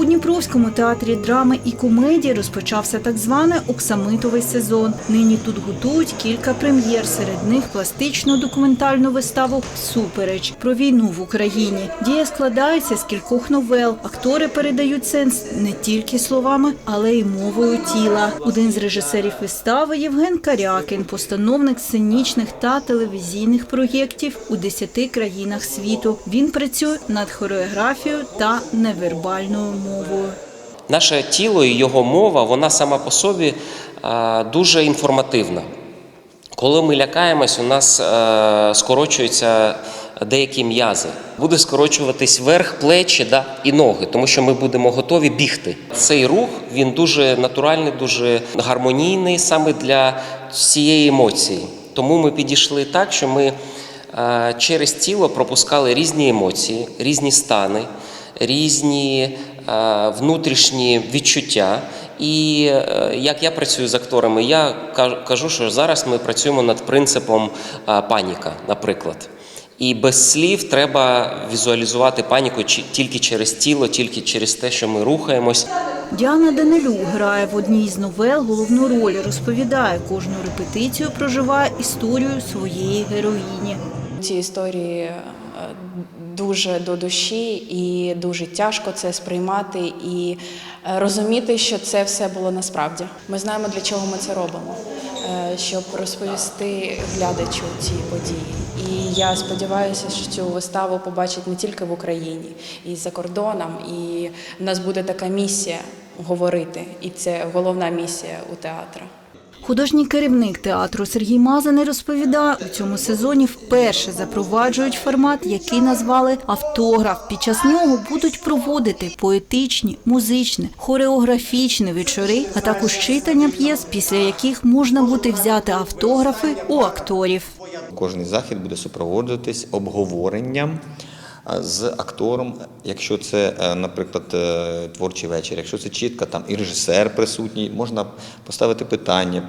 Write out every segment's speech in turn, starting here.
У Дніпровському театрі драми і комедії розпочався так званий оксамитовий сезон. Нині тут готують кілька прем'єр. Серед них пластичну документальну виставу Супереч про війну в Україні. Дія складається з кількох новел. Актори передають сенс не тільки словами, але й мовою тіла. Один з режисерів вистави Євген Карякін, постановник сценічних та телевізійних проєктів у 10 країнах світу. Він працює над хореографією та невербальною мовою. Наше тіло і його мова, вона сама по собі е, дуже інформативна. Коли ми лякаємось, у нас е, скорочуються деякі м'язи. Буде скорочуватись верх, плечі да, і ноги, тому що ми будемо готові бігти. Цей рух він дуже натуральний, дуже гармонійний саме для цієї емоції. Тому ми підійшли так, що ми е, через тіло пропускали різні емоції, різні стани, різні е, внутрішні відчуття. І е, як я працюю з акторами, я кажу- кажу, що зараз ми працюємо над принципом е, паніка, наприклад. І без слів треба візуалізувати паніку тільки через тіло, тільки через те, що ми рухаємось. Діана Данилюк грає в одній з новел головну роль. Розповідає, кожну репетицію проживає історію своєї героїні. Ці історії дуже до душі, і дуже тяжко це сприймати і е, розуміти, що це все було насправді. Ми знаємо, для чого ми це робимо, е, щоб розповісти глядачу ці події. І я сподіваюся, що цю виставу побачать не тільки в Україні, і за кордоном. І в нас буде така місія говорити, і це головна місія у театру. Художній керівник театру Сергій Мазаний розповідає, у цьому сезоні вперше запроваджують формат, який назвали автограф. Під час нього будуть проводити поетичні, музичні, хореографічні вечори, а також читання п'єс, після яких можна буде взяти автографи у акторів. Кожний захід буде супроводжуватись обговоренням з актором, якщо це, е, наприклад, е, творчий вечір, якщо це чітко, там і режисер присутній, можна поставити питання,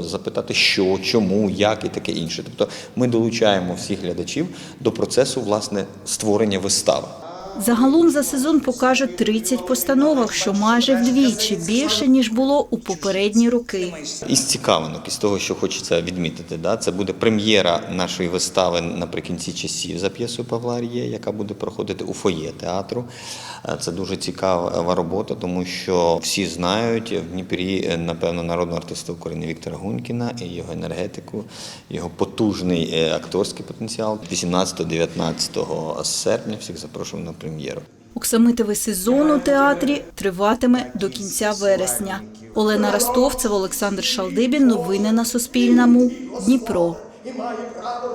запитати, що, чому, як і таке інше. Тобто ми долучаємо всіх глядачів до процесу власне створення вистави. Загалом за сезон покаже 30 постановок, що майже вдвічі більше ніж було у попередні роки. Із цікавинок, із того, що хочеться відмітити, да, це буде прем'єра нашої вистави наприкінці часів за п'єсою Павла Ар'є, яка буде проходити у фоє театру. Е, Це дуже цікава робота, тому що всі знають в Дніпрі, е, напевно, народного артиста України Віктора Гунькіна і його енергетику, його потужний е, акторський потенціал. 18-19 серпня всіх запрошую на прем'єру. Оксамитовий сезон у театрі триватиме до кінця вересня. Олена Ростовцева, Олександр Шалдибін. Новини на Суспільному. Дніпро.